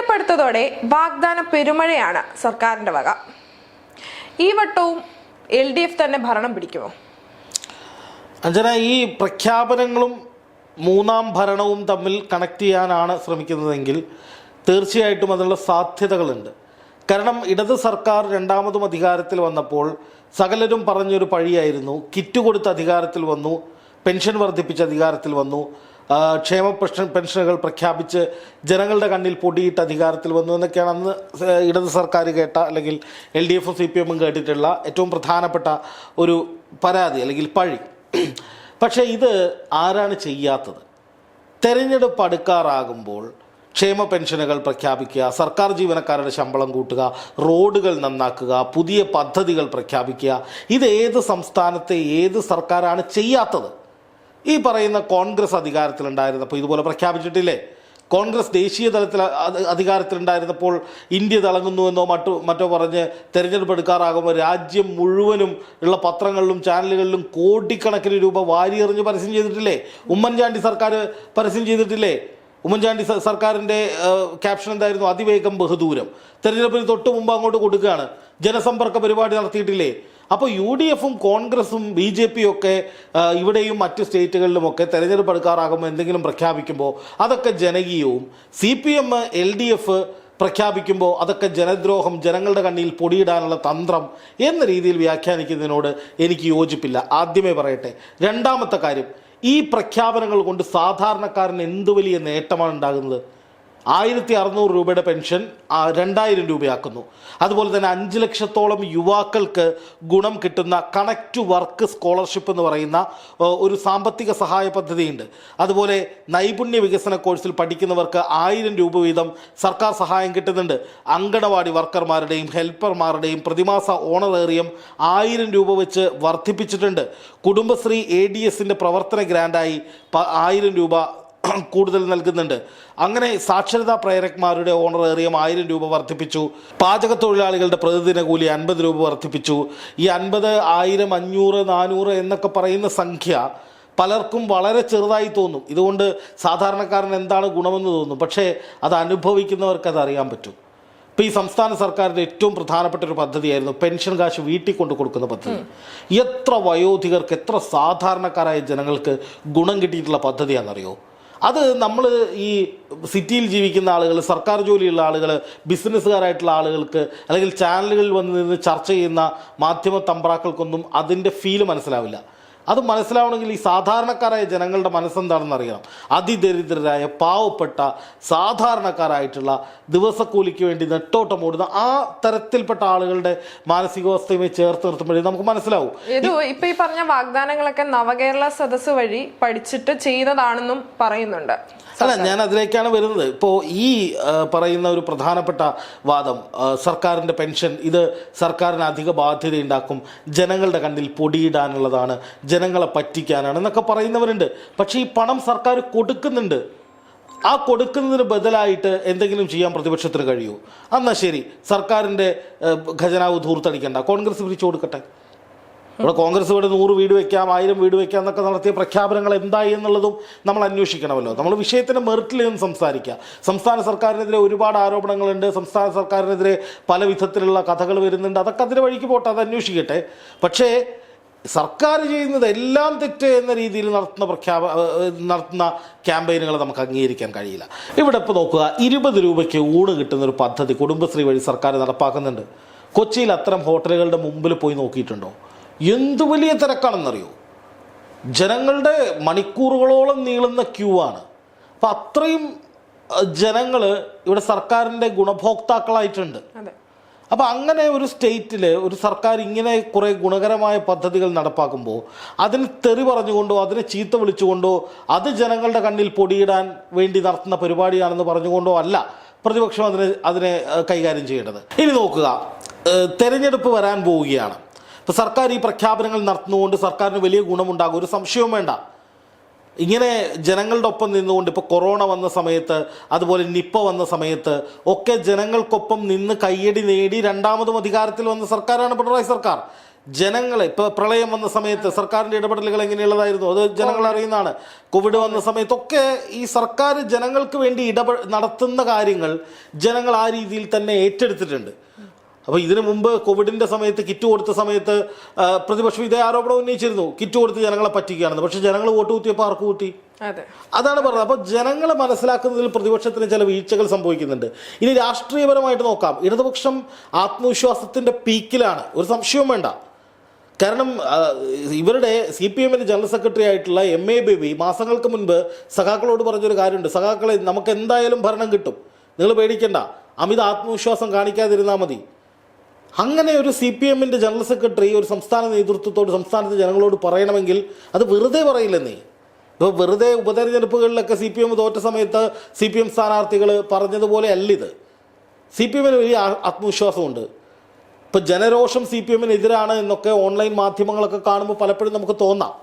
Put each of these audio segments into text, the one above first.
തെരഞ്ഞെടുപ്പ് വാഗ്ദാന പെരുമഴയാണ് സർക്കാരിന്റെ വക. ഈ വട്ടവും എൽ ഡി എഫ് തന്നെ ഭരണം പിടിക്കുമോ? അഞ്ജന ഈ പ്രഖ്യാപനങ്ങളും മൂന്നാം ഭരണവും തമ്മിൽ കണക്ട് ചെയ്യാനാണ് ശ്രമിക്കുന്നതെങ്കിൽ തീർച്ചയായിട്ടും അതിനുള്ള സാധ്യതകളുണ്ട്. കാരണം ഇടത് സർക്കാർ രണ്ടാമതും അധികാരത്തിൽ വന്നപ്പോൾ സകലരും പറഞ്ഞൊരു പഴിയായിരുന്നു. കിറ്റ് കൊടുത്ത് അധികാരത്തിൽ വന്നു പെൻഷൻ വർദ്ധിപ്പിച്ച് അധികാരത്തിൽ വന്നു. ക്ഷേമ പെൻഷനുകൾ പ്രഖ്യാപിച്ച് ജനങ്ങളുടെ കണ്ണിൽ പൊടിയിട്ട് അധികാരത്തിൽ വന്നു എന്നൊക്കെയാണ് അന്ന് ഇടത് സർക്കാർ കേട്ട അല്ലെങ്കിൽ എൽ ഡി എഫും സി പി എമ്മും കേട്ടിട്ടുള്ള ഏറ്റവും പ്രധാനപ്പെട്ട ഒരു പരാതി അല്ലെങ്കിൽ പഴി. പക്ഷേ ഇത് ആരാണ് ചെയ്യാത്തത്? തെരഞ്ഞെടുപ്പ് അടുക്കാറാകുമ്പോൾ ക്ഷേമ പെൻഷനുകൾ പ്രഖ്യാപിക്കുക സർക്കാർ ജീവനക്കാരുടെ ശമ്പളം കൂട്ടുക റോഡുകൾ നന്നാക്കുക പുതിയ പദ്ധതികൾ പ്രഖ്യാപിക്കുക ഇത് ഏത് സംസ്ഥാനത്തെ ഏത് സർക്കാരാണ് ചെയ്യാത്തത്? ഈ പറയുന്ന കോൺഗ്രസ് അധികാരത്തിലുണ്ടായിരുന്നപ്പോൾ ഇതുപോലെ പ്രഖ്യാപിച്ചിട്ടില്ലേ? കോൺഗ്രസ് ദേശീയ തലത്തിൽ അധികാരത്തിലുണ്ടായിരുന്നപ്പോൾ ഇന്ത്യ തിളങ്ങുന്നുവെന്നോ മറ്റോ മറ്റോ പറഞ്ഞ് തെരഞ്ഞെടുപ്പ് എടുക്കാറാകുമ്പോൾ രാജ്യം മുഴുവനും ഉള്ള പത്രങ്ങളിലും ചാനലുകളിലും കോടിക്കണക്കിന് രൂപ വാരിയെറിഞ്ഞ് പരസ്യം ചെയ്തിട്ടില്ലേ? ഉമ്മൻചാണ്ടി സർക്കാർ പരസ്യം ചെയ്തിട്ടില്ലേ? ഉമ്മൻചാണ്ടി സർക്കാരിന്റെ ക്യാപ്ഷൻ എന്തായിരുന്നു? അതിവേഗം ബഹുദൂരം. തെരഞ്ഞെടുപ്പിന് തൊട്ട് മുമ്പ് അങ്ങോട്ട് കൊടുക്കുകയാണ്. ജനസമ്പർക്ക പരിപാടി നടത്തിയിട്ടില്ലേ? അപ്പോൾ യു ഡി എഫും കോൺഗ്രസും ബി ജെ പിയും ഒക്കെ ഇവിടെയും മറ്റ് സ്റ്റേറ്റുകളിലുമൊക്കെ തെരഞ്ഞെടുപ്പ് എടുക്കാറാകുമ്പോൾ എന്തെങ്കിലും പ്രഖ്യാപിക്കുമ്പോൾ അതൊക്കെ ജനകീയവും C P M L D F പ്രഖ്യാപിക്കുമ്പോൾ അതൊക്കെ ജനദ്രോഹം ജനങ്ങളുടെ കണ്ണിൽ പൊടിയിടാനുള്ള തന്ത്രം എന്ന രീതിയിൽ വ്യാഖ്യാനിക്കുന്നതിനോട് എനിക്ക് യോജിപ്പില്ല. ആദ്യമേ പറയട്ടെ രണ്ടാമത്തെ കാര്യം ഈ പ്രഖ്യാപനങ്ങൾ കൊണ്ട് സാധാരണക്കാരന് എന്ത് വലിയ നേട്ടമാണ് ഉണ്ടാകുന്നത്? ആയിരത്തി അറുന്നൂറ് രൂപയുടെ പെൻഷൻ രണ്ടായിരം രൂപയാക്കുന്നു. അതുപോലെ തന്നെ അഞ്ച് ലക്ഷത്തോളം യുവാക്കൾക്ക് ഗുണം കിട്ടുന്ന കണക്ട് വർക്ക് സ്കോളർഷിപ്പ് എന്ന് പറയുന്ന ഒരു സാമ്പത്തിക സഹായ പദ്ധതിയുണ്ട്. അതുപോലെ നൈപുണ്യ വികസന കോഴ്സിൽ പഠിക്കുന്നവർക്ക് ആയിരം രൂപ വീതം സർക്കാർ സഹായം കിട്ടുന്നുണ്ട്. അങ്കണവാടി വർക്കർമാരുടെയും ഹെൽപ്പർമാരുടെയും പ്രതിമാസ ഓണറേറിയം ആയിരം രൂപ വെച്ച് വർദ്ധിപ്പിച്ചിട്ടുണ്ട്. കുടുംബശ്രീ എ ഡി എസിന്റെ പ്രവർത്തന ഗ്രാൻഡായി ആയിരം രൂപ കൂടുതൽ നൽകുന്നുണ്ട്. അങ്ങനെ സാക്ഷരതാ പ്രേരക്മാരുടെ ഓണറേറിയം ആയിരം രൂപ വർദ്ധിപ്പിച്ചു. പാചക തൊഴിലാളികളുടെ പ്രതിദിന കൂലി അൻപത് രൂപ വർദ്ധിപ്പിച്ചു. ഈ അൻപത് ആയിരം അഞ്ഞൂറ് നാനൂറ് എന്നൊക്കെ പറയുന്ന സംഖ്യ പലർക്കും വളരെ ചെറുതായി തോന്നും. ഇതുകൊണ്ട് സാധാരണക്കാരൻ എന്താണ് ഗുണമെന്ന് തോന്നും. പക്ഷേ അത് അനുഭവിക്കുന്നവർക്ക് അത് അറിയാൻ പറ്റും. ഇപ്പോൾ ഈ സംസ്ഥാന സർക്കാരിന്റെ ഏറ്റവും പ്രധാനപ്പെട്ട ഒരു പദ്ധതിയായിരുന്നു പെൻഷൻ കാശ് വീട്ടിൽ കൊണ്ട് കൊടുക്കുന്ന പദ്ധതി. എത്ര വയോധികർക്ക് എത്ര സാധാരണക്കാരായ ജനങ്ങൾക്ക് ഗുണം കിട്ടിയിട്ടുള്ള പദ്ധതിയാണെന്നറിയോ? അത് നമ്മൾ ഈ സിറ്റിയിൽ ജീവിക്കുന്ന ആളുകൾ സർക്കാർ ജോലിയുള്ള ആളുകൾ ബിസിനസ്സുകാരായിട്ടുള്ള ആളുകൾക്ക് അല്ലെങ്കിൽ ചാനലുകളിൽ വന്ന് നിന്ന് ചർച്ച ചെയ്യുന്ന മാധ്യമ തമ്പ്രാക്കൾക്കൊന്നും അതിന്റെ ഫീൽ മനസ്സിലാവില്ല. അത് മനസ്സിലാവണമെങ്കിൽ ഈ സാധാരണക്കാരായ ജനങ്ങളുടെ മനസ്സെന്താണെന്ന് അറിയണം. അതിദരിദ്രരായ പാവപ്പെട്ട സാധാരണക്കാരായിട്ടുള്ള ദിവസക്കൂലിക്ക് വേണ്ടി നെട്ടോട്ടം ഓടുന്ന ആ തരത്തിൽപ്പെട്ട ആളുകളുടെ മാനസികാവസ്ഥയുമായി ചേർത്ത് നിർത്തുമ്പോഴേ നമുക്ക് മനസ്സിലാവും. ഇത് ഇപ്പൊ ഈ പറഞ്ഞ വാഗ്ദാനങ്ങളൊക്കെ നവകേരള സദസ്സ് വഴി പഠിച്ചിട്ട് ചെയ്തതാണെന്നും പറയുന്നുണ്ട്. അല്ല ഞാൻ അതിലേക്കാണ് വരുന്നത്. ഇപ്പോൾ ഈ പറയുന്ന ഒരു പ്രധാനപ്പെട്ട വാദം സർക്കാരിന്റെ പെൻഷൻ ഇത് സർക്കാരിന് അധിക ബാധ്യത ഉണ്ടാക്കും ജനങ്ങളുടെ കണ്ണിൽ പൊടിയിടാനുള്ളതാണ് ജനങ്ങളെ പറ്റിക്കാനാണ് എന്നൊക്കെ പറയുന്നവരുണ്ട്. പക്ഷേ ഈ പണം സർക്കാർ കൊടുക്കുന്നുണ്ട്. ആ കൊടുക്കുന്നതിന് ബദലായിട്ട് എന്തെങ്കിലും ചെയ്യാൻ പ്രതിപക്ഷത്തിന് കഴിയുമോ എന്നാൽ ശരി സർക്കാരിന്റെ ഖജനാവ് ധൂർത്തടിക്കണ്ട. കോൺഗ്രസ് പിരിച്ചു കൊടുക്കട്ടെ. ഇവിടെ കോൺഗ്രസ് ഇവിടെ നൂറ് വീട് വെക്കാം ആയിരം വീട് വെക്കാം എന്നൊക്കെ നടത്തിയ പ്രഖ്യാപനങ്ങൾ എന്തായി എന്നുള്ളതും നമ്മൾ അന്വേഷിക്കണമല്ലോ. നമ്മൾ വിഷയത്തിന്റെ മെറിറ്റിൽ നിന്ന് സംസാരിക്കുക. സംസ്ഥാന സർക്കാരിനെതിരെ ഒരുപാട് ആരോപണങ്ങളുണ്ട്. സംസ്ഥാന സർക്കാരിനെതിരെ പല വിധത്തിലുള്ള കഥകൾ വരുന്നുണ്ട്. അതൊക്കെ അതിന് വഴിക്ക് പോട്ടെ അത് അന്വേഷിക്കട്ടെ. പക്ഷേ സർക്കാർ ചെയ്യുന്നത് എല്ലാം തെറ്റ് എന്ന രീതിയിൽ നടത്തുന്ന പ്രഖ്യാപ നടത്തുന്ന ക്യാമ്പയിനുകൾ നമുക്ക് അംഗീകരിക്കാൻ കഴിയില്ല. ഇവിടെ ഇപ്പോൾ നോക്കുക ഇരുപത് രൂപയ്ക്ക് ഊണ് കിട്ടുന്ന ഒരു പദ്ധതി കുടുംബശ്രീ വഴി സർക്കാർ നടപ്പാക്കുന്നുണ്ട്. കൊച്ചിയിൽ അത്തരം ഹോട്ടലുകളുടെ മുമ്പിൽ പോയി നോക്കിയിട്ടുണ്ടോ? എന്തു വലിയ തിരക്കാണെന്നറിയോ? ജനങ്ങളുടെ മണിക്കൂറുകളോളം നീളുന്ന ക്യൂ ആണ്. അപ്പം അത്രയും ജനങ്ങൾ ഇവിടെ സർക്കാരിന്റെ ഗുണഭോക്താക്കളായിട്ടുണ്ട്. അപ്പോൾ അങ്ങനെ ഒരു സ്റ്റേറ്റിൽ ഒരു സർക്കാർ ഇങ്ങനെ കുറേ ഗുണകരമായ പദ്ധതികൾ നടപ്പാക്കുമ്പോൾ അതിന് തെറി പറഞ്ഞുകൊണ്ടോ അതിനെ ചീത്ത വിളിച്ചുകൊണ്ടോ അത് ജനങ്ങളുടെ കണ്ണിൽ പൊടിയിടാൻ വേണ്ടി നടത്തുന്ന പരിപാടിയാണെന്ന് പറഞ്ഞുകൊണ്ടോ അല്ല പ്രതിപക്ഷം അതിനെ അതിനെ കൈകാര്യം ചെയ്യേണ്ടത്. ഇനി നോക്കുക. തെരഞ്ഞെടുപ്പ് വരാൻ പോവുകയാണ്. ഇപ്പോൾ സർക്കാർ ഈ പ്രഖ്യാപനങ്ങൾ നടത്തുന്നതുകൊണ്ട് സർക്കാരിന് വലിയ ഗുണമുണ്ടാകും. ഒരു സംശയവും വേണ്ട. ഇങ്ങനെ ജനങ്ങളുടെ ഒപ്പം നിന്നുകൊണ്ട് ഇപ്പോൾ കൊറോണ വന്ന സമയത്ത് അതുപോലെ നിപ്പ വന്ന സമയത്ത് ഒക്കെ ജനങ്ങൾക്കൊപ്പം നിന്ന് കയ്യടി നേടി രണ്ടാമതും അധികാരത്തിൽ വന്ന സർക്കാരാണ് പിണറായി സർക്കാർ. ജനങ്ങളെ ഇപ്പോൾ പ്രളയം വന്ന സമയത്ത് സർക്കാരിന്റെ ഇടപെടലുകൾ എങ്ങനെയുള്ളതായിരുന്നു? അത് ജനങ്ങൾ അറിയുന്നതാണ്. കോവിഡ് വന്ന സമയത്തൊക്കെ ഈ സർക്കാർ ജനങ്ങൾക്ക് വേണ്ടി ഇടപെ നടത്തുന്ന കാര്യങ്ങൾ ജനങ്ങൾ ആ രീതിയിൽ തന്നെ ഏറ്റെടുത്തിട്ടുണ്ട്. അപ്പോൾ ഇതിനു മുമ്പ് കോവിഡിന്റെ സമയത്ത് കിറ്റ് കൊടുത്ത സമയത്ത് പ്രതിപക്ഷം ഇതേ ആരോപണം ഉന്നയിച്ചിരുന്നു. കിറ്റ് കൊടുത്ത് ജനങ്ങളെ പറ്റിക്കുകയാണെന്ന്. പക്ഷേ ജനങ്ങൾ വോട്ട് കുത്തിയപ്പോൾ ആർക്ക് കൂട്ടി അതെ. അതാണ് പറഞ്ഞത്. അപ്പോൾ ജനങ്ങളെ മനസ്സിലാക്കുന്നതിൽ പ്രതിപക്ഷത്തിന് ചില വീഴ്ചകൾ സംഭവിക്കുന്നുണ്ട്. ഇനി രാഷ്ട്രീയപരമായിട്ട് നോക്കാം. ഇടതുപക്ഷം ആത്മവിശ്വാസത്തിന്റെ പീക്കിലാണ്. ഒരു സംശയവും വേണ്ട. കാരണം ഇവരുടെ സി പി എമ്മിന്റെ ജനറൽ സെക്രട്ടറി ആയിട്ടുള്ള എം എ ബേബി മാസങ്ങൾക്ക് മുൻപ് സഖാക്കളോട് പറഞ്ഞൊരു കാര്യമുണ്ട്. സഖാക്കളെ നമുക്ക് എന്തായാലും ഭരണം കിട്ടും. നിങ്ങൾ പേടിക്കണ്ട. അമിത ആത്മവിശ്വാസം കാണിക്കാതിരുന്നാൽ മതി. അങ്ങനെ ഒരു സി പി എമ്മിന്റെ ജനറൽ സെക്രട്ടറി ഒരു സംസ്ഥാന നേതൃത്വത്തോട് സംസ്ഥാനത്തെ ജനങ്ങളോട് പറയണമെങ്കിൽ അത് വെറുതെ പറയില്ലെന്നേ. ഇപ്പോൾ വെറുതെ ഉപതെരഞ്ഞെടുപ്പുകളിലൊക്കെ സി പി എം തോറ്റ സമയത്ത് സി പി എം സ്ഥാനാർത്ഥികൾ പറഞ്ഞതുപോലെ അല്ലിത്. സി പി എമ്മിന് വലിയ ആത്മവിശ്വാസമുണ്ട്. ഇപ്പോൾ ജനരോഷം സി പി എമ്മിനെതിരാണ് എന്നൊക്കെ ഓൺലൈൻ മാധ്യമങ്ങളൊക്കെ കാണുമ്പോൾ പലപ്പോഴും നമുക്ക് തോന്നാം.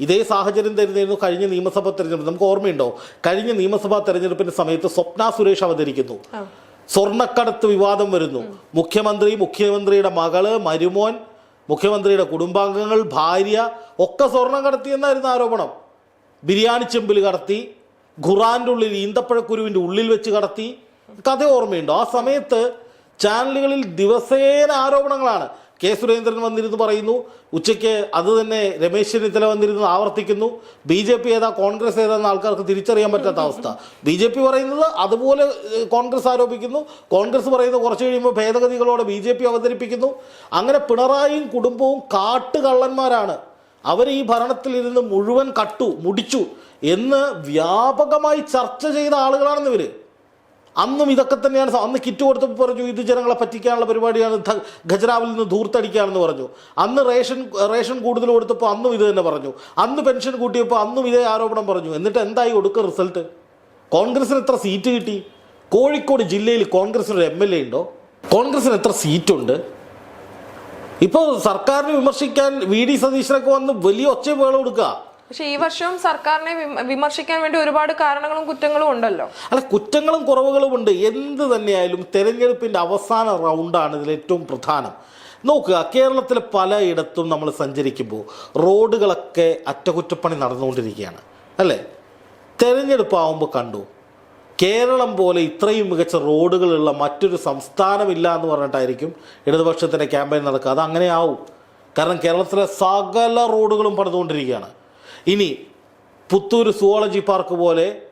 ഇതേ സാഹചര്യം തരുന്നതായിരുന്നു കഴിഞ്ഞ നിയമസഭാ തെരഞ്ഞെടുപ്പ്. നമുക്ക് ഓർമ്മയുണ്ടോ? കഴിഞ്ഞ നിയമസഭാ തെരഞ്ഞെടുപ്പിന്റെ സമയത്ത് സ്വപ്ന സുരേഷ് അവതരിക്കുന്നു. സ്വർണക്കടത്ത് വിവാദം വരുന്നു. മുഖ്യമന്ത്രി മുഖ്യമന്ത്രിയുടെ മകൾ മരുമോൻ മുഖ്യമന്ത്രിയുടെ കുടുംബാംഗങ്ങൾ ഭാര്യ ഒക്കെ സ്വർണം കടത്തി എന്നായിരുന്നു ആരോപണം. ബിരിയാണി ചെമ്പിൽ കടത്തി ഖുറാന്റെ ഉള്ളിൽ ഈന്തപ്പഴക്കുരുവിന്റെ ഉള്ളിൽ വെച്ച് കടത്തി. കഥ ഓർമ്മയുണ്ടോ? ആ സമയത്ത് ചാനലുകളിൽ ദിവസേന ആരോപണങ്ങളാണ്. കെ സുരേന്ദ്രൻ വന്നിരുന്ന് പറയുന്നു. ഉച്ചയ്ക്ക് അത് തന്നെ രമേശ് ചെന്നിത്തല വന്നിരുന്ന് ആവർത്തിക്കുന്നു. ബി ജെ പി ഏതാ കോൺഗ്രസ് ഏതാന്ന് ആൾക്കാർക്ക് തിരിച്ചറിയാൻ പറ്റാത്ത അവസ്ഥ. ബി ജെ പി പറയുന്നത് അതുപോലെ കോൺഗ്രസ് ആരോപിക്കുന്നു. കോൺഗ്രസ് പറയുന്നത് കുറച്ച് കഴിയുമ്പോൾ ഭേദഗതികളോടെ ബി ജെ പി അവതരിപ്പിക്കുന്നു. അങ്ങനെ പിണറായിയും കുടുംബവും കാട്ടുകള്ളന്മാരാണ്. അവർ ഈ ഭരണത്തിൽ ഭരണത്തിലിരുന്ന് മുഴുവൻ കട്ടു മുടിച്ചു എന്ന് വ്യാപകമായി ചർച്ച ചെയ്ത ആളുകളാണെന്ന് ഇവർ. അന്നും ഇതൊക്കെ തന്നെയാണ് അന്ന് കിറ്റ് കൊടുത്തപ്പോൾ പറഞ്ഞു ഇത് ജനങ്ങളെ പറ്റിക്കാനുള്ള പരിപാടിയാണ്. ഖജനാവിൽ നിന്ന് ധൂർത്തടിക്കുകയാണെന്ന് പറഞ്ഞു. അന്ന് റേഷൻ റേഷൻ കൂടുതൽ കൊടുത്തപ്പോൾ അന്നും ഇത് തന്നെ പറഞ്ഞു. അന്ന് പെൻഷൻ കൂട്ടിയപ്പോൾ അന്നും ഇതേ ആരോപണം പറഞ്ഞു. എന്നിട്ട് എന്തായി ഒടുക്ക റിസൾട്ട്? കോൺഗ്രസിന് എത്ര സീറ്റ് കിട്ടി? കോഴിക്കോട് ജില്ലയിൽ കോൺഗ്രസിന് ഒരു എം എൽ എ ഉണ്ടോ? കോൺഗ്രസിന് എത്ര സീറ്റുണ്ട്? ഇപ്പോൾ സർക്കാരിനെ വിമർശിക്കാൻ വി ഡി സതീശനൊക്കെ വന്ന് വലിയ ഒച്ചവേള കൊടുക്കുക പക്ഷെ ഈ വർഷവും സർക്കാരിനെ വിമർശിക്കാൻ വേണ്ടി ഒരുപാട് കാരണങ്ങളും കുറ്റങ്ങളും ഉണ്ടല്ലോ. അല്ല കുറ്റങ്ങളും കുറവുകളും ഉണ്ട്. എന്ത് തന്നെയായാലും തെരഞ്ഞെടുപ്പിന്റെ അവസാന റൗണ്ടാണ് ഇതിൽ ഏറ്റവും പ്രധാനം. നോക്കുക കേരളത്തിലെ പലയിടത്തും നമ്മൾ സഞ്ചരിക്കുമ്പോൾ റോഡുകളൊക്കെ അറ്റകുറ്റപ്പണി നടന്നുകൊണ്ടിരിക്കുകയാണ്. അല്ലേ? തെരഞ്ഞെടുപ്പാവുമ്പോൾ കണ്ടു കേരളം പോലെ ഇത്രയും മികച്ച റോഡുകളുള്ള മറ്റൊരു സംസ്ഥാനമില്ല എന്ന് പറഞ്ഞിട്ടായിരിക്കും ഇടതുപക്ഷത്തിന്റെ ക്യാമ്പയിൻ നടക്കുക. അത് അങ്ങനെ ആവും കാരണം കേരളത്തിലെ സകല റോഡുകളും പണിതുകൊണ്ടിരിക്കുകയാണ്. ഇനി പുത്തൂർ സുവോളജി പാർക്ക് പോലെ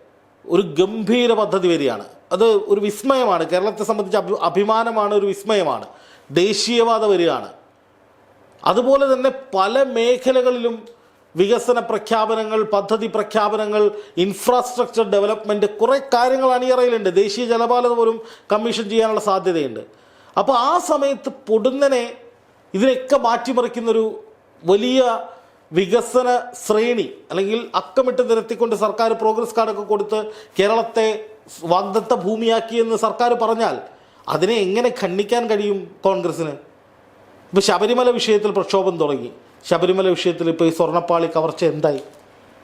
ഒരു ഗംഭീര പദ്ധതി വരികയാണ്. അത് ഒരു വിസ്മയമാണ്. കേരളത്തെ സംബന്ധിച്ച് അഭി അഭിമാനമാണ് ഒരു വിസ്മയമാണ്. ദേശീയവാദ വരികയാണ്. അതുപോലെ തന്നെ പല മേഖലകളിലും വികസന പ്രഖ്യാപനങ്ങൾ പദ്ധതി പ്രഖ്യാപനങ്ങൾ ഇൻഫ്രാസ്ട്രക്ചർ ഡെവലപ്മെന്റ് കുറേ കാര്യങ്ങൾ അണിയറയിലുണ്ട്. ദേശീയ ജലപാലത പോലും കമ്മീഷൻ ചെയ്യാനുള്ള സാധ്യതയുണ്ട്. അപ്പോൾ ആ സമയത്ത് പൊടുന്നനെ ഇതിനൊക്കെ മാറ്റിമറിക്കുന്നൊരു വലിയ വികസന ശ്രേണി അല്ലെങ്കിൽ അക്കമിട്ട് നിരത്തിക്കൊണ്ട് സർക്കാർ പ്രോഗ്രസ് കാർഡൊക്കെ കൊടുത്ത് കേരളത്തെ വാഗ്ദത്ത ഭൂമിയാക്കിയെന്ന് സർക്കാർ പറഞ്ഞാൽ അതിനെ എങ്ങനെ ഖണ്ഡിക്കാൻ കഴിയും കോൺഗ്രസ്സിന്? ഇപ്പോൾ ശബരിമല വിഷയത്തിൽ പ്രക്ഷോഭം തുടങ്ങി. ശബരിമല വിഷയത്തിൽ ഇപ്പോൾ ഈ സ്വർണപ്പാളി കവർച്ച എന്തായി?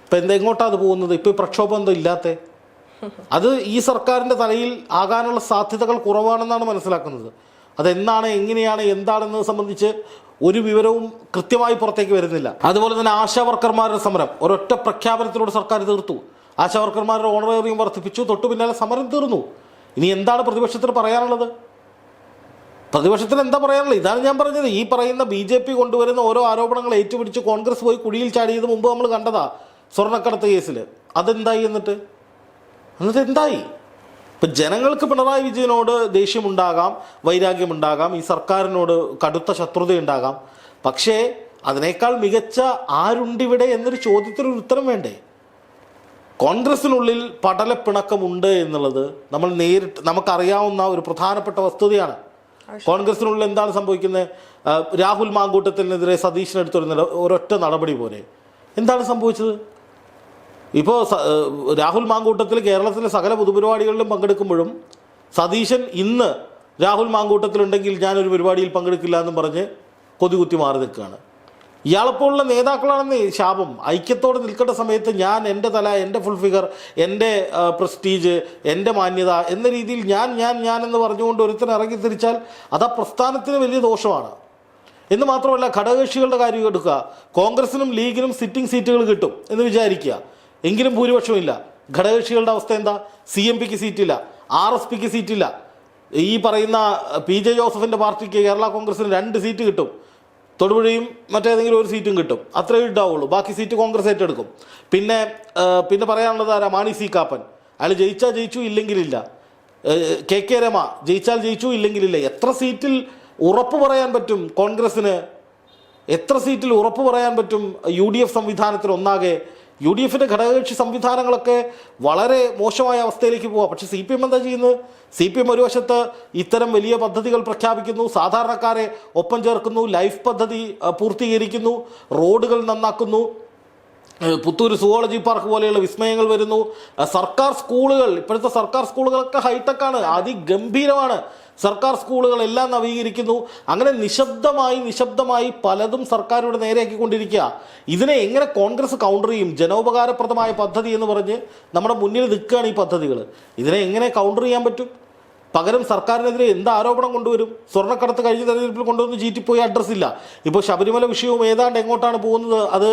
ഇപ്പം എന്തെങ്ങോട്ടാണ് അത് പോകുന്നത്? ഇപ്പോൾ ഈ പ്രക്ഷോഭം എന്തോ ഇല്ലാത്ത? അത് ഈ സർക്കാരിന്റെ തലയിൽ ആകാനുള്ള സാധ്യതകൾ കുറവാണെന്നാണ് മനസ്സിലാക്കുന്നത്. അതെന്താണ് എങ്ങനെയാണ് എന്താണെന്നത് സംബന്ധിച്ച് ഒരു വിവരവും കൃത്യമായി പുറത്തേക്ക് വരുന്നില്ല. അതുപോലെ തന്നെ ആശാവർക്കർമാരുടെ സമരം. ഒരൊറ്റ പ്രഖ്യാപനത്തിലൂടെ സർക്കാർ തീർത്തു. ആശാവർക്കർമാരുടെ ഓണറേറിയം വർദ്ധിപ്പിച്ചു. തൊട്ടു പിന്നാലെ സമരം തീർന്നു. ഇനി എന്താണ് പ്രതിപക്ഷത്തിന് പറയാനുള്ളത്? പ്രതിപക്ഷത്തിന് എന്താ പറയാനുള്ളത്? ഇതാണ് ഞാൻ പറഞ്ഞത്. ഈ പറയുന്ന ബി ജെ പി കൊണ്ടുവരുന്ന ഓരോ ആരോപണങ്ങൾ ഏറ്റുപിടിച്ച് കോൺഗ്രസ് പോയി കുഴിയിൽ ചാടിയത് മുമ്പ് നമ്മൾ കണ്ടതാ സ്വർണക്കടത്ത് കേസിൽ അതെന്തായി എന്നിട്ട്? എന്നിട്ട് എന്തായി? ഇപ്പം ജനങ്ങൾക്ക് പിണറായി വിജയനോട് ദേഷ്യമുണ്ടാകാം വൈരാഗ്യമുണ്ടാകാം ഈ സർക്കാരിനോട് കടുത്ത ശത്രുതയുണ്ടാകാം. പക്ഷേ അതിനേക്കാൾ മികച്ച ആരുണ്ടിവിടെ എന്നൊരു ചോദ്യത്തിനൊരു ഉത്തരം വേണ്ടേ? കോൺഗ്രസിനുള്ളിൽ പടലപ്പിണക്കമുണ്ട് എന്നുള്ളത് നമ്മൾ നേരിട്ട് നമുക്കറിയാവുന്ന ഒരു പ്രധാനപ്പെട്ട വസ്തുതയാണ്. കോൺഗ്രസിനുള്ളിൽ എന്താണ് സംഭവിക്കുന്നത്? രാഹുൽ മാങ്കൂട്ടത്തിനെതിരെ നില ഒരൊറ്റ നടപടി പോലെ. എന്താണ് സംഭവിച്ചത്? ഇപ്പോൾ രാഹുൽ മാങ്കൂട്ടത്തിൽ കേരളത്തിലെ സകല പൊതുപരിപാടികളിലും പങ്കെടുക്കുമ്പോഴും സതീശൻ ഇന്ന് രാഹുൽ മാങ്കൂട്ടത്തിലുണ്ടെങ്കിൽ ഞാനൊരു പരിപാടിയിൽ പങ്കെടുക്കില്ല എന്നും പറഞ്ഞ് കൊതികുത്തി മാറി നിൽക്കുകയാണ്. ഇയാളെപ്പോലുള്ള നേതാക്കളാണെന്ന് ശാപം. ഐക്യത്തോടെ നിൽക്കേണ്ട സമയത്ത് ഞാൻ എന്റെ തല എന്റെ ഫുൾ ഫിഗർ എന്റെ പ്രസ്റ്റീജ് എന്റെ മാന്യത എന്ന രീതിയിൽ ഞാൻ ഞാൻ ഞാൻ എന്ന് പറഞ്ഞുകൊണ്ട് ഒരുത്തൻ ഇറങ്ങി തിരിച്ചാൽ അത് ആ പ്രസ്ഥാനത്തിന് വലിയ ദോഷമാണ്. എന്ന് മാത്രമല്ല ഘടകകക്ഷികളുടെ കാര്യം എടുക്കുക. കോൺഗ്രസിനും ലീഗിനും സിറ്റിംഗ് സീറ്റുകൾ കിട്ടും എന്ന് വിചാരിക്കുക. എങ്കിലും ഭൂരിപക്ഷമില്ല ഘടകകക്ഷികളുടെ അവസ്ഥ എന്താ? സി എം പിക്ക് സീറ്റില്ല. ആർ എസ് പിക്ക് സീറ്റില്ല. ഈ പറയുന്ന പി ജെ ജോസഫിന്റെ പാർട്ടിക്ക് കേരള കോൺഗ്രസിന് രണ്ട് സീറ്റ് കിട്ടും. തൊടുപുഴയും മറ്റേതെങ്കിലും ഒരു സീറ്റും കിട്ടും. അത്രയേ ഉണ്ടാവുള്ളൂ. ബാക്കി സീറ്റ് കോൺഗ്രസ് ഏറ്റെടുക്കും. പിന്നെ പിന്നെ പറയാനുള്ളത് ആരാ? മാണി സി കാപ്പൻ. അയാൾ ജയിച്ചാൽ ജയിച്ചു ഇല്ലെങ്കിലില്ല. K K Rama. ജയിച്ചാൽ ജയിച്ചു ഇല്ലെങ്കിലില്ല. എത്ര സീറ്റിൽ ഉറപ്പ് പറയാൻ പറ്റും കോൺഗ്രസ്സിന് എത്ര സീറ്റിൽ ഉറപ്പ് പറയാൻ പറ്റും യു ഡി എഫ് സംവിധാനത്തിൽ ഒന്നാകെ യു ഡി എഫിന്റെ ഘടകകക്ഷി സംവിധാനങ്ങളൊക്കെ വളരെ മോശമായ അവസ്ഥയിലേക്ക് പോവാം. പക്ഷേ സി പി എം എന്താ ചെയ്യുന്നത്? സി പി എം ഒരു വശത്ത് ഇത്തരം വലിയ പദ്ധതികൾ പ്രഖ്യാപിക്കുന്നു സാധാരണക്കാരെ ഒപ്പം ചേർക്കുന്നു ലൈഫ് പദ്ധതി പൂർത്തീകരിക്കുന്നു റോഡുകൾ നന്നാക്കുന്നു പുത്തൂർ സുവോളജി പാർക്ക് പോലെയുള്ള വിസ്മയങ്ങൾ വരുന്നു. സർക്കാർ സ്കൂളുകൾ ഇപ്പോഴത്തെ സർക്കാർ സ്കൂളുകളൊക്കെ ഹൈടെക് ആണ് അതിഗംഭീരമാണ്. സർക്കാർ സ്കൂളുകളെല്ലാം നവീകരിക്കുന്നു. അങ്ങനെ നിശബ്ദമായി നിശബ്ദമായി പലതും സർക്കാരുടെ നേരെയാക്കിക്കൊണ്ടിരിക്കുക. ഇതിനെ എങ്ങനെ കോൺഗ്രസ് കൗണ്ടർ ചെയ്യും? ജനോപകാരപ്രദമായ പദ്ധതി എന്ന് പറഞ്ഞ് നമ്മുടെ മുന്നിൽ നിൽക്കുകയാണ് ഈ പദ്ധതികൾ ഇതിനെ എങ്ങനെ കൗണ്ടർ ചെയ്യാൻ പറ്റും? പകരം സർക്കാരിനെതിരെ എന്ത് ആരോപണം കൊണ്ടുവരും? സ്വർണക്കടത്ത് കഴിഞ്ഞ തെരഞ്ഞെടുപ്പിൽ കൊണ്ടുവന്ന് ചീറ്റിപ്പോയി അഡ്രസ് ഇല്ല. ഇപ്പോൾ ശബരിമല വിഷയവും ഏതാണ്ട് എങ്ങോട്ടാണ് പോകുന്നത്? അത്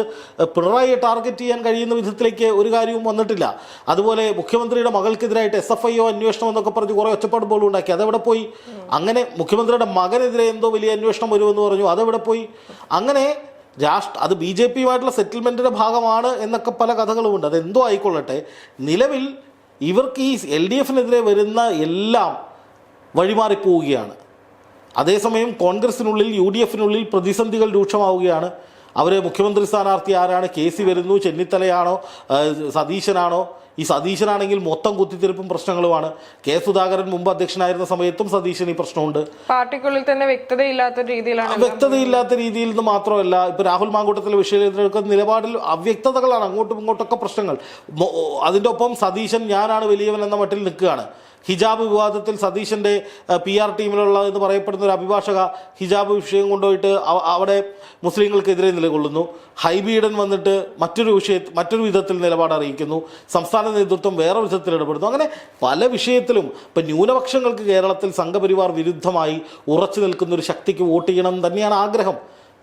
പിണറായിയെ ടാർഗറ്റ് ചെയ്യാൻ കഴിയുന്ന വിധത്തിലേക്ക് ഒരു കാര്യവും വന്നിട്ടില്ല. അതുപോലെ മുഖ്യമന്ത്രിയുടെ മകൾക്കെതിരായിട്ട് എസ് എഫ് ഐ ഒ അന്വേഷണം എന്നൊക്കെ പറഞ്ഞ് കുറേ ഒച്ചപ്പാട് പോലും ഉണ്ടാക്കി. അതെവിടെ പോയി? അങ്ങനെ മുഖ്യമന്ത്രിയുടെ മകനെതിരെ എന്തോ വലിയ അന്വേഷണം വരുമെന്ന് പറഞ്ഞു. അതെവിടെ പോയി? അങ്ങനെ രാഷ്ട്ര അത് ബി ജെ പിയുമായിട്ടുള്ള സെറ്റിൽമെന്റിന്റെ ഭാഗമാണ് എന്നൊക്കെ പല കഥകളുമുണ്ട്. അതെന്തോ ആയിക്കൊള്ളട്ടെ. നിലവിൽ ഇവർക്ക് ഈ എൽ ഡി എഫിനെതിരെ വരുന്ന എല്ലാം വഴിമാറിപ്പോവുകയാണ്. അതേസമയം കോൺഗ്രസിനുള്ളിൽ യു ഡി എഫിനുള്ളിൽ പ്രതിസന്ധികൾ രൂക്ഷമാവുകയാണ്. അവർ മുഖ്യമന്ത്രി സ്ഥാനാർത്ഥി ആരാണ്? കെ സി വരുന്നു ചെന്നിത്തലയാണോ സതീശനാണോ? ഈ സതീശനാണെങ്കിൽ മൊത്തം കുത്തിത്തിരിപ്പും പ്രശ്നങ്ങളുമാണ്. കെ സുധാകരൻ മുമ്പ് അധ്യക്ഷനായിരുന്ന സമയത്തും സതീശൻ ഈ പ്രശ്നമുണ്ട്. പാർട്ടിക്കുള്ളിൽ തന്നെ വ്യക്തതയില്ലാത്ത രീതിയിലാണ് വ്യക്തതയില്ലാത്ത രീതിയിൽ നിന്ന് മാത്രമല്ല ഇപ്പൊ രാഹുൽ മാങ്കൂട്ടത്തിലെ വിഷയത്തിലെടുക്കുന്ന നിലപാടിൽ അവ്യക്തതകളാണ്. അങ്ങോട്ടും ഇങ്ങോട്ടൊക്കെ പ്രശ്നങ്ങൾ. അതിന്റെ അതിന്റെ ഒപ്പം സതീശൻ ഞാനാണ് വലിയവൻ എന്ന മട്ടിൽ നിൽക്കുകയാണ്. ഹിജാബ് വിവാദത്തിൽ സതീശന്റെ പി ആർ ടീമിലുള്ള എന്ന് പറയപ്പെടുന്ന ഒരു അഭിഭാഷക ഹിജാബ് വിഷയം കൊണ്ടുപോയിട്ട് അവ- അവിടെ മുസ്ലിങ്ങൾക്കെതിരെ നിലകൊള്ളുന്നു. ഹൈബീഡൻ വന്നിട്ട് മറ്റൊരു വിഷയ മറ്റൊരു വിധത്തിൽ നിലപാട് അറിയിക്കുന്നു. സംസ്ഥാന നേതൃത്വം വേറെ വിധത്തിൽ ഇടപെടുന്നു. അങ്ങനെ പല വിഷയത്തിലും ഇപ്പം ന്യൂനപക്ഷങ്ങൾക്ക് കേരളത്തിൽ സംഘപരിവാർ വിരുദ്ധമായി ഉറച്ചു നിൽക്കുന്ന ഒരു ശക്തിക്ക് വോട്ട് ചെയ്യണം തന്നെയാണ് ആഗ്രഹം.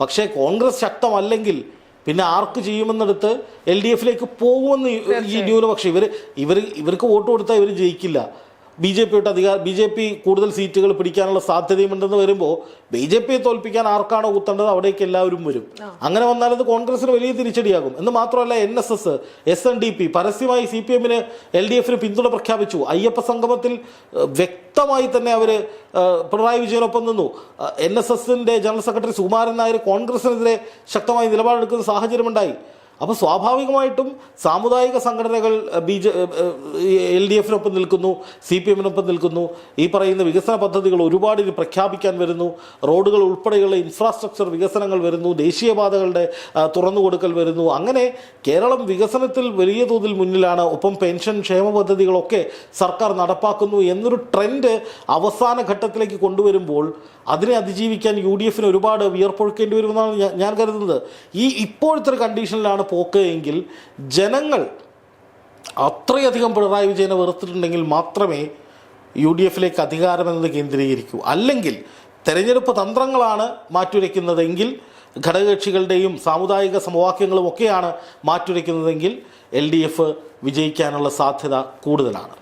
പക്ഷേ കോൺഗ്രസ് ശക്തമല്ലെങ്കിൽ പിന്നെ ആർക്ക് ചെയ്യുമെന്നെടുത്ത് എൽ ഡി എഫിലേക്ക് പോകുമെന്ന് ഈ ന്യൂനപക്ഷം. ഇവർ ഇവർ ഇവർക്ക് വോട്ട് കൊടുത്താൽ ഇവർ ജയിക്കില്ല. ബി ജെ പിയുടെ അധികാര ബി ജെ പി കൂടുതൽ സീറ്റുകൾ പിടിക്കാനുള്ള സാധ്യതയുമുണ്ടെന്ന് വരുമ്പോൾ ബി ജെ പിയെ തോൽപ്പിക്കാൻ ആർക്കാണോ കുത്തേണ്ടത് അവിടേക്ക് എല്ലാവരും വരും. അങ്ങനെ വന്നാൽ അത് കോൺഗ്രസിന് വലിയ തിരിച്ചടിയാകും. എന്ന് മാത്രമല്ല N S S S N D P പരസ്യമായി സി പി എമ്മിന് എൽ ഡി എഫിന് പിന്തുണ പ്രഖ്യാപിച്ചു. അയ്യപ്പ സംഗമത്തിൽ വ്യക്തമായി തന്നെ അവർ പിണറായി വിജയനൊപ്പം നിന്നു. എൻ എസ് എസിന്റെ ജനറൽ സെക്രട്ടറി സുകുമാരൻ നായർ കോൺഗ്രസിനെതിരെ ശക്തമായി നിലപാടെടുക്കുന്ന സാഹചര്യമുണ്ടായി. അപ്പോൾ സ്വാഭാവികമായിട്ടും സാമുദായിക സംഘടനകൾ ബി ജെ എൽ ഡി എഫിനൊപ്പം നിൽക്കുന്നു സി പി എമ്മിനൊപ്പം നിൽക്കുന്നു. ഈ പറയുന്ന വികസന പദ്ധതികൾ ഒരുപാട് ഇത് പ്രഖ്യാപിക്കാൻ വരുന്നു. റോഡുകൾ ഉൾപ്പെടെയുള്ള ഇൻഫ്രാസ്ട്രക്ചർ വികസനങ്ങൾ വരുന്നു. ദേശീയപാതകളുടെ തുറന്നു കൊടുക്കൽ വരുന്നു. അങ്ങനെ കേരളം വികസനത്തിൽ വലിയ തോതിൽ മുന്നിലാണ്. ഒപ്പം പെൻഷൻ ക്ഷേമ പദ്ധതികളൊക്കെ സർക്കാർ നടപ്പാക്കുന്നു എന്നൊരു ട്രെൻഡ് അവസാന ഘട്ടത്തിലേക്ക് കൊണ്ടുവരുമ്പോൾ അതിനെ അതിജീവിക്കാൻ യു ഡി എഫിന് ഒരുപാട് വിയർപ്പൊഴുക്കേണ്ടി വരുമെന്നാണ് ഞാൻ- കരുതുന്നത്. ഈ ഇപ്പോഴത്തെ കണ്ടീഷനിലാണ് പോക്ക് എങ്കിൽ ജനങ്ങൾ അത്രയധികം പിണറായി വിജയനെ വെറുത്തിട്ടുണ്ടെങ്കിൽ മാത്രമേ യു ഡി എഫിലേക്ക് അധികാരമെന്നത് കേന്ദ്രീകരിക്കൂ. അല്ലെങ്കിൽ തെരഞ്ഞെടുപ്പ് തന്ത്രങ്ങളാണ് മാറ്റുരയ്ക്കുന്നതെങ്കിൽ ഘടകകക്ഷികളുടെയും സാമുദായിക സമവാക്യങ്ങളും ഒക്കെയാണ് മാറ്റുരയ്ക്കുന്നതെങ്കിൽ എൽ ഡി എഫ് വിജയിക്കാനുള്ള സാധ്യത കൂടുതലാണ്.